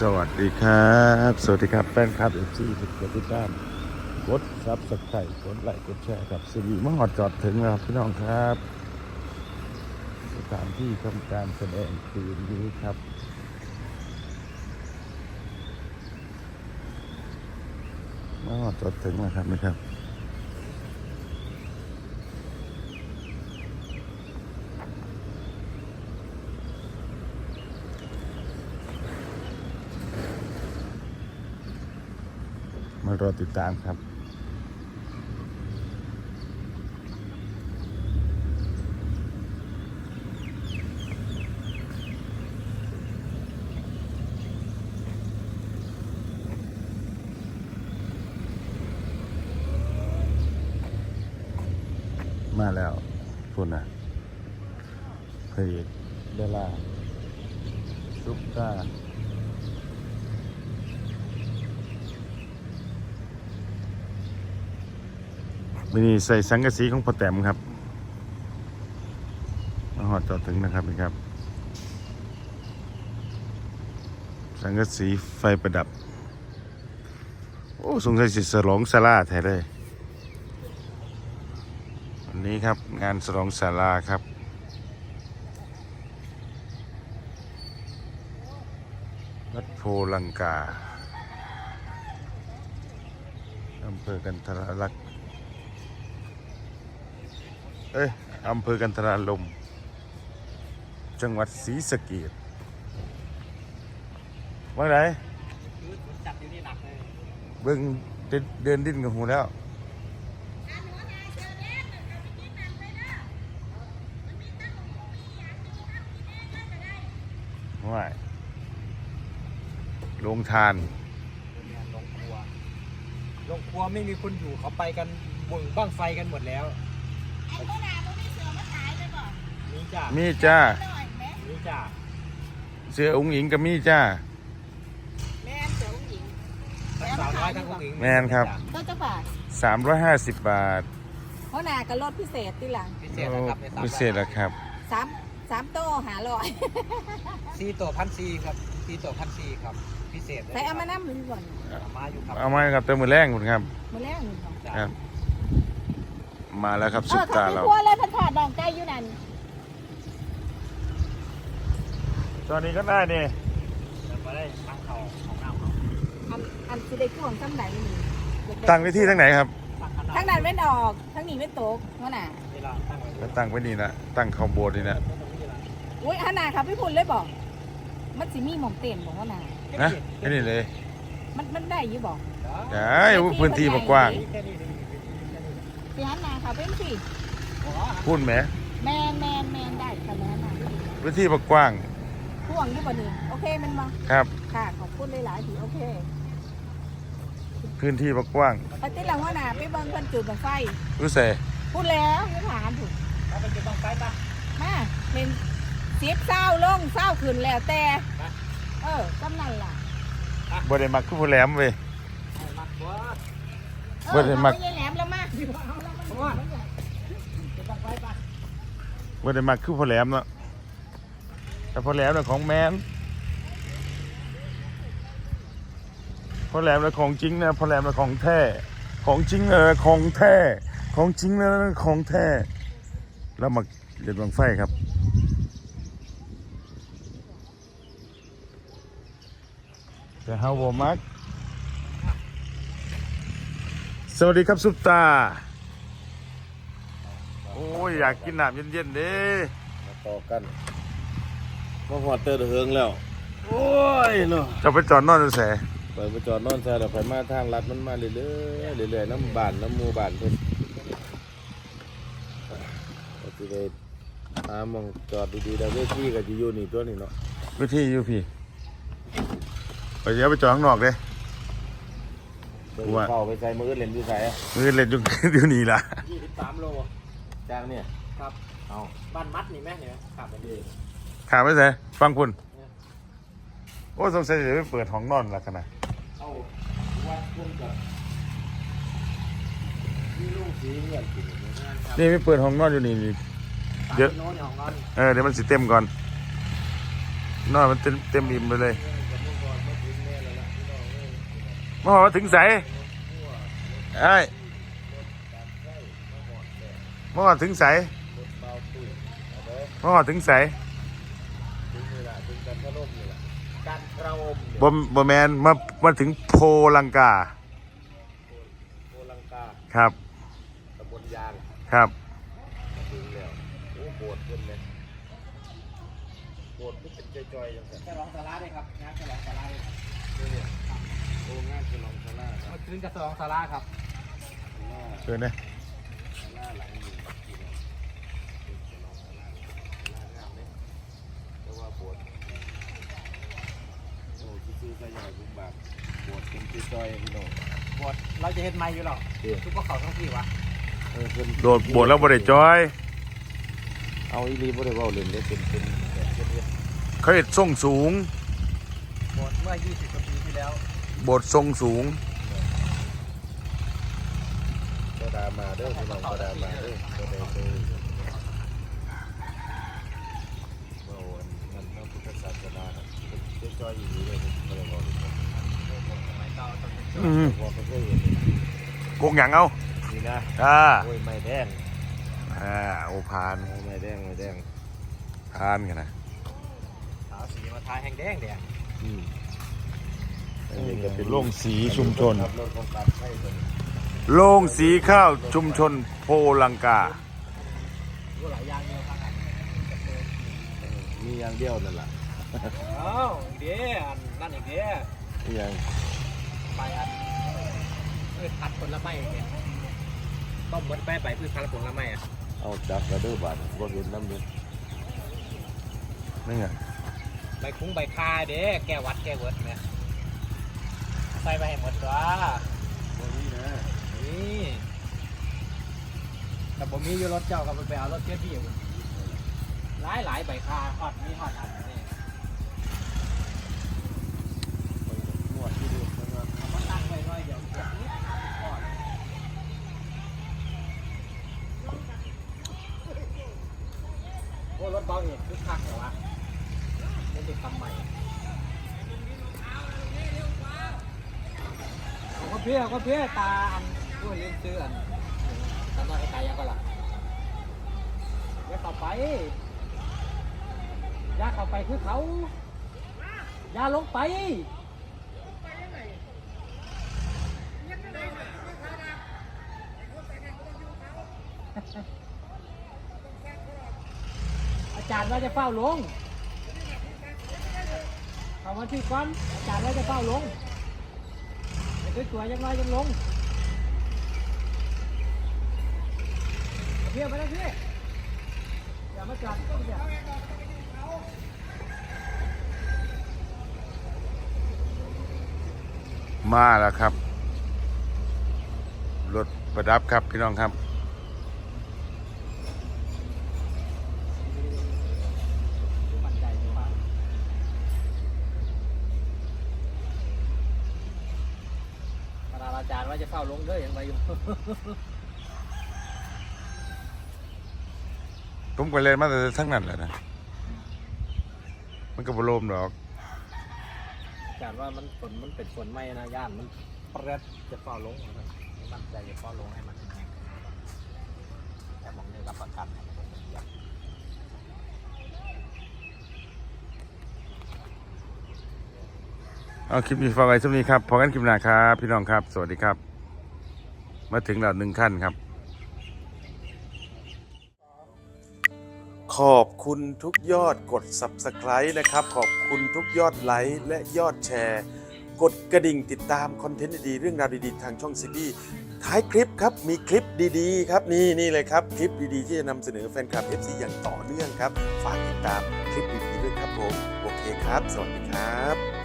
สวัสดีครับ สวัสดีครับแฟนคลับเอฟซีทุกคนทุกท่านกดซับสไครต์กดไลค์กดแชร์ครับสิริมหอดจอดถึงแล้วครับพี่น้องครับ สถานที่ทำการแสดงคืนนี้ครับมหอดจอดถึงแล้วครับนะครับ อติดตามครับมาแล้วพูดนะพระเอกดาราซุปตา วันนี้ใส่สังกะสีของพ่อแต้มครับมาหอดจอดถึงนะครับนี่ครับ สังกะสีไฟประดับ โอ้สงสัยสิสลองศาลาแท้เลยวันนี้ครับงานสลองศาลาครับวัดโพลังกาอำเภอกันทรลักษ์ เอ้ยอำเภอกันทราลม จังหวัดศรีสะเกษว่าไงจัดอยู่นี่หนักเลย เบิ่งเดินเดินดิ้นกับหูแล้วว่ายลงทานลงครัวลงครัวไม่มีคนอยู่เขาไปกันบุ่งบ้างไฟกันหมดแล้ว มาขายไปบ่นี่จ้ามีจ้าหน่อยแม่นี่จ้าเสื้อองค์หญิงกับมีจ้า แม่เสือผู้หญิงทั้งสาวน้อยทั้งผู้หญิงแม่นครับ ก็จะบาท350 บาทเพราะนากับรถพิเศษที่หลังพิเศษนะครับในสามพิเศษแล้วครับ สามสามโต้หาลอยซีตัวพันซีครับซีตัวพันซีครับ พิเศษเลยใส่เอามานั่งมือก่อนเอามาอยู่ครับเอามาครับเติมมือแรงคุณครับมือแรกมือก่อนจ้าครับ มาแล้วครับเอสุอดทำตาเป็นเราครัวเลยพันถอดดองใจอยู่นั่นตอนนี้ก็ได้นี่เดี๋ยวมาได้ตั้งเขาของน้ำเขาอันอันสิได้ข่วงซ้ำไหนนี่ตั้งไว้ที่ทั้งไหนครับตั้งขนาดทั้งนั้นไม่ออก ทั้งนี้ไม่ตกเพราะน่ะ เวลาตั้งไว้ก็ตั้งไว้นี่นะตั้งเข้าโบสถ์นี่นะอุ้ยฮานาครับพี่พุ่นเลยบอก มันสิมีหม่องเต็มบอกว่านานะแค่นี้เลยมันมันได้อยู่บอกได้อุ๊ยพื้นที่กว้าง แค่นี้เลยแค่นี้เลยพี่ฮานาครับเป็นสิอ๋อพูดไหมแมนแมนแมนได้ค่ะแมนนาพื้นที่กว้างห่วงอยู่บ่นี่โอเคมันมาครับ ค่ะขอบคุณหลายๆทีโอเค พื้นที่กว้างปฏิหลังว่านาไปเบิ่งคนจุดบังไฟรู้เสพูดแล้วอยังถามถูกเอาไปเก็บบังไฟปะมาเป็นสิบเศร้าลงเศร้าขึ้นแล้วแต่นะเออกำนันล่ะบ่ได้มักคือผู้แหลมเว้ยเอามัดบัวเออบ่ได้มักเอาไปแหลมแล้วมาเอาแล้วมันบัวเก็บบัง ไฟปะบ่ได้มักคือผู้แหลมเนาะแต่ผู้แหลมเน่ะของแมนผู้แหลมเน่ะของจริงนะผู้แหลมเน่ะของแท้ของจริงเออของแท้ของจริงนะของแท้แล้วมาเล่นบังไฟครับแต่เฮาบ่มักสวัสดีครับซุปตา โอ้ยอยากกินน้ำเย็นๆเด้มาต่อกันมาหอดเตอร์เฮิงแล้ว โอ้ยเนาะจะไปจอดนอนแสไปไปจอดนอนแช่แล้วไปมาทางลัดมันมาเรื่อยๆเรื่อยๆน้ำบานน้ำหมูบานเพิ่นก็สิได้หามองจอดดีๆแล้วเวทีก็จะอยู่นี่ตัวนี้เนาะวิธีอยู่พี่ไปเดี๋ยวไปจอดข้างนอกเลยเดี๋ยวว่าเข้าไปใส่มือเล่นอยู่ใส่อะมือเล่นอยู่อยู่นี่ล่ะยี่สิบสามโล จางเนี่ยครับ เอาบ้านมัดนี่แม่เนี่ยครับอันนี้ขาไปแสฟังคุณ โอ้สงสัยจะไปเปิดห้องนอนละกันนะเอาวัดพุ่มกับมีลูกสีเงี้ยกินอยู่งานครับนี่ไม่เปิดห้องนอนอยู่นี่นี่ เยอะโน้นของเราเออเดี๋ยวมันสิเต็มก่อน นอนมันเต็มเต็มอิ่มไปเลยเงินกับลูกบอลเมื่อกี้มาหอดถึงใสไอ้ย มาหอดถึงใสเบาตุ้ยเอาเด้อมาหอดถึงใสถึงนี่ล่ะถึงกันพะนมนี่ล่ะการกระอมบ่บ่แมนมามาถึงโพลังกาโอลังกา ครับตำบลยาง ครับมาถึงแล้วโอ้โบสถ์เพิ่นเลยโบสถ์ที่เป็นจอยๆจังซั่นฉลองสาราเลยครับงานฉลองสาราเลยครับเนี่ยโอ้งานฉลองศาลาครัเมื่บอคืนกับฉลองสาราครับศาลาเชิญนะ ศาลาหลังนี้พี่น้องเป็นฉลองศาลาศาลางามเด้แต่ว่าโบสถ์โอ้ซื่อๆก็ใหญ่บุญบาทโบสถ์ เป็นจอยๆพี่น้องบทเราจะเห็นไม้อยู่หรอกเด้อทุกพวกเขาทั้งที่วะเออเพิ่นโดดโบดแล้วบ่ได้จอย เอาอีหลีบ่ได้เว้าเล่นเด้เป็นเป็นแบบเฮ็ดเขาเห็ดทรงสูง บทเมื่อ 20กว่าปีที่แล้วโบดทรงสูงๆบ่ดามาเด้อพี่น้องบ่ดามาเด้อบ่ได้ไปเว้าอันนั้นพระพุทธศาสนาน่ะเป็นจอยๆอีหลีเลยบ่ได้เว้าเล่น สมัยเก่าต อนนี้อืมบ่เคยเห็นกงหยังเอานี่นะอ่าโอ้ยไม้แดงอ่าโอพานไม้แดงไม้แดงพานกันนะสาวสีมาทาแห้งแดงแดงอืมอันนี้ก็เป็นโรงสีชุมชน ครับรถของการใช้ตัวนี้โรงสีข้าวชุมชนโพลังกา รู้หลายอย่างเนี่ยครับมีอย่างเดียวนั่นล่ะเอ้าอีกเด้อันนั่นอีกเด้มีอย่าง ไปอันพืชพัดผลไม้เนี่ยต้มเหมือนแป้ไปพืชพัดผลไม้อะเอาจับกระเด้อบาดบ่เห็นน้ำเด้นี่ไงใบคุ้งใบคาเด้แก้วัดแก้เวิร์ดเนี่ยใส่ไปให้หมดตัวบ่มีนะนี่แต่ผมมีอยู่รถเจ้าก็ไปเอารถเจ้าที่อยู่หลายหลายใบคาฮอดมีฮอดอันนี่นวดที่ โอ้รถเบาเอกคึกคักเหรอวะไม่ได้ทำใหม่เอาก็เพี้ยเอาก็เพี้ยตาอันผู้เล่นซื้ออันตาน้อยให้ตายังก็ล่ะอย่าเข้าไปอย่าเข้าไปคือเขายาลงไป อาจารย์ว่าจะเฝ้าลงเอามาที่ก่อนอาจารย์ว่าจะเฝ้าลงไปสวยๆยังน้อยยังลงเพี่ยไปแล้วพี่อย่ามาจัดต้องอย่ามาแล้วครับ รถประดับครับพี่น้องครับ มั่นใจดีมากขณะอาจารย์ ว่าจะเฝ้าลงเด้อยังไปอยู่ ผมก็เลยมาแต่ทั้งนั้นแหละนะ มันก็บโลมดอกอาจารย์ว่ามันฝนมันเป็นฝนไหมนะย่านมันเปรตจะเฝ้าลงนะครับมั่นใจจะเฝ้าลงให้มันแห้งๆแต่ผมได้รับประกันอยาก เอาคลิปนี้ฝากไว้สักนี้ครับพอกันคลิปหน้าครับ พี่น้องครับ สวัสดีครับ มาถึงแล้วหนึ่งขั้นครับ ขอบคุณทุกยอดกด Subscribe นะครับ ขอบคุณทุกยอดไลค์และยอดแชร์ กดกระดิ่งติดตามคอนเทนต์ดีๆเรื่องราวดีๆ ทางช่องซีบีท้ายคลิปครับมีคลิปดีๆ ครับนี่นี่เลยครับ คลิปดีๆ ที่จะนำเสนอแฟนคลับ FC อย่างต่อเนื่องครับ ฝากติดตามคลิปดีๆด้วยครับผม โอเคครับ สวัสดีครับ